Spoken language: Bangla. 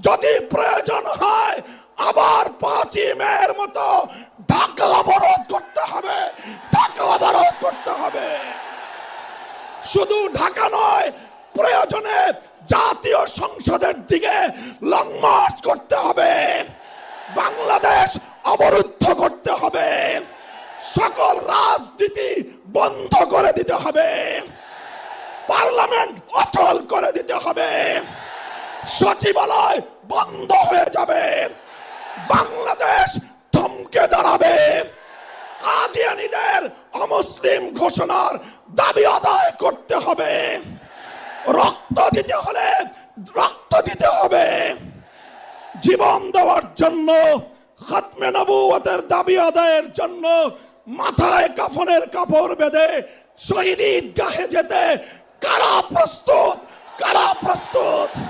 যদি প্রয়োজন হয়, আবার পাঁচই মেয়ের মতো ঢাকা অবরোধ করতে হবে, ঢাকা অবরোধ করতে হবে। শুধু ঢাকা নয়, প্রয়োজনে জাতীয় সংসদের দিকে লং মার্চ করতে হবে। বাংলাদেশ অবরুদ্ধ করতে হবে। সকল রাজনীতি বন্ধ করে দিতে হবে। পার্লামেন্ট অচল করে দিতে হবে। সচিবালয় বন্ধ হয়ে যাবে। বাংলাদেশ থমকে দাঁড়াবে। কাদিয়ানিদের অমুসলিম ঘোষণার দাবি আদায় করতে হবে। রক্ত দিতে হলে রক্ত দিতে হবে। জীবন দেওয়ার জন্য, খাতমে নবুয়তের দাবি আদায়ের জন্য মাথায় কাফনের কাপড় বেঁধে শহীদ গাহে যেতে কারা প্রস্তুত? কারা প্রস্তুত?